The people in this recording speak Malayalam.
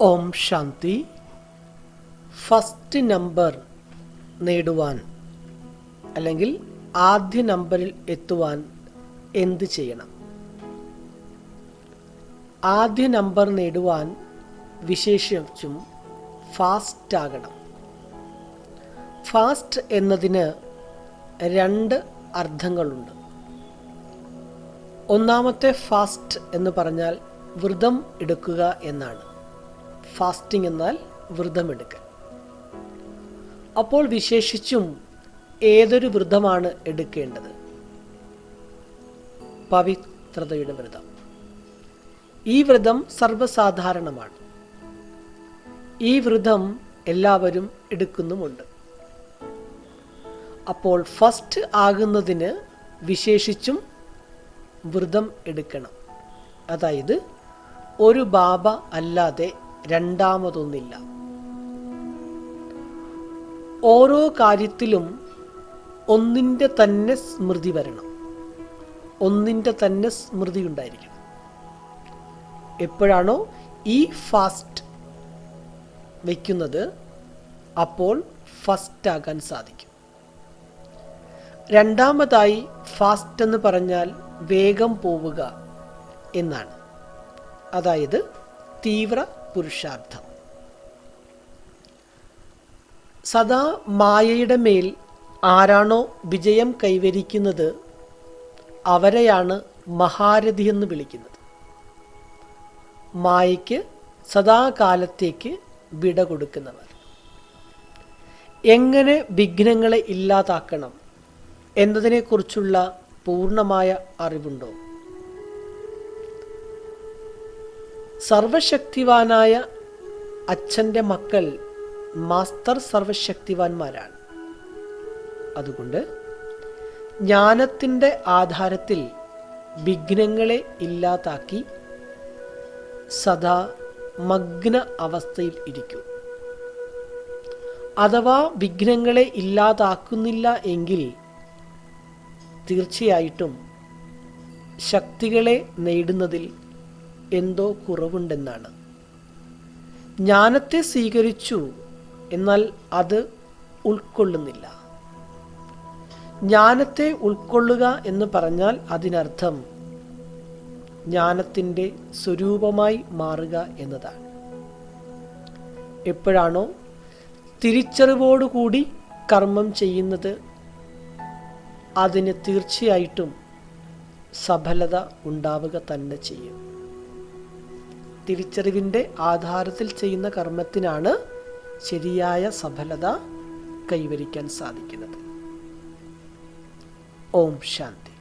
ഓം ശാന്തി. ഫസ്റ്റ് നമ്പർ നേടുവാൻ അല്ലെങ്കിൽ ആദ്യ നമ്പറിൽ എത്തുവാൻ എന്ത് ചെയ്യണം? ആദ്യ നമ്പർ നേടുവാൻ വിശേഷിച്ചും ഫാസ്റ്റ് ആകണം. ഫാസ്റ്റ് എന്നതിന് രണ്ട് അർത്ഥങ്ങളുണ്ട്. ഒന്നാമത്തെ ഫാസ്റ്റ് എന്ന് പറഞ്ഞാൽ വ്രതം എടുക്കുക എന്നാണ്. ഫാസ്റ്റിംഗ് എന്നാൽ വ്രതമെടുക്കൽ. അപ്പോൾ വിശേഷിച്ചും ഏതൊരു വ്രതമാണ് എടുക്കേണ്ടത്? പവിത്രതയുടെ വ്രതം. ഈ വ്രതം സർവസാധാരണമാണ്. ഈ വ്രതം എല്ലാവരും എടുക്കുന്നുമുണ്ട്. അപ്പോൾ ഫസ്റ്റ് ആകുന്നതിന് വിശേഷിച്ചും വ്രതം എടുക്കണം. അതായത് ഒരു ബാബ അല്ലാതെ രണ്ടാമതൊന്നില്ല. ഓരോ കാര്യത്തിലും ഒന്നിന്റെ തന്നെ സ്മൃതി വരണം. ഒന്നിന്റെ തന്നെ സ്മൃതി ഉണ്ടായിരിക്കണം. എപ്പോഴാണോ ഈ ഫാസ്റ്റ് വയ്ക്കുന്നത് അപ്പോൾ ഫസ്റ്റ് ആകാൻ സാധിക്കും. രണ്ടാമതായി ഫാസ്റ്റ് എന്ന് പറഞ്ഞാൽ വേഗം പോവുക എന്നാണ്. അതായത് തീവ്ര പുരുഷാർത്ഥം. സദാ മായയുടെ മേൽ ആരാണോ വിജയം കൈവരിക്കുന്നത് അവരെയാണ് മഹാരഥി എന്ന് വിളിക്കുന്നത്. മായയ്ക്ക് സദാകാലത്തേക്ക് വിട കൊടുക്കുന്നവർ. എങ്ങനെ വിഘ്നങ്ങളെ ഇല്ലാതാക്കണം എന്നതിനെക്കുറിച്ചുള്ള പൂർണമായ അറിവുണ്ടോ? സർവശക്തിവാനായ അച്ഛന്റെ മക്കൾ മാസ്റ്റർ സർവശക്തിവാന്മാരാണ്. അതുകൊണ്ട് ജ്ഞാനത്തിന്റെ ആധാരത്തിൽ വിഘ്നങ്ങളെ ഇല്ലാതാക്കി സദാ മഗ്ന അവസ്ഥയിൽ ഇരിക്കും. അഥവാ വിഘ്നങ്ങളെ ഇല്ലാതാക്കുന്നില്ല എങ്കിൽ തീർച്ചയായിട്ടും ശക്തികളെ നേടുന്നതിൽ എന്തോ കുറവുണ്ടെന്നാണ്. ജ്ഞാനത്തെ സ്വീകരിച്ചു എന്നാൽ അത് ഉൾക്കൊള്ളുന്നില്ല. ജ്ഞാനത്തെ ഉൾക്കൊള്ളുക എന്ന് പറഞ്ഞാൽ അതിനർത്ഥം ജ്ഞാനത്തിന്റെ സ്വരൂപമായി മാറുക എന്നതാണ്. എപ്പോഴാണോ തിരിച്ചറിവോടുകൂടി കർമ്മം ചെയ്യുന്നത് അതിന് തീർച്ചയായിട്ടും സഫലത ഉണ്ടാവുക തന്നെ ചെയ്യും. തിരിച്ചറിവിന്റെ ആധാരത്തിൽ ചെയ്യുന്ന കർമ്മത്തിനാണ് ശരിയായ സഫലത കൈവരിക്കാൻ സാധിക്കുന്നത്. ഓം ശാന്തി.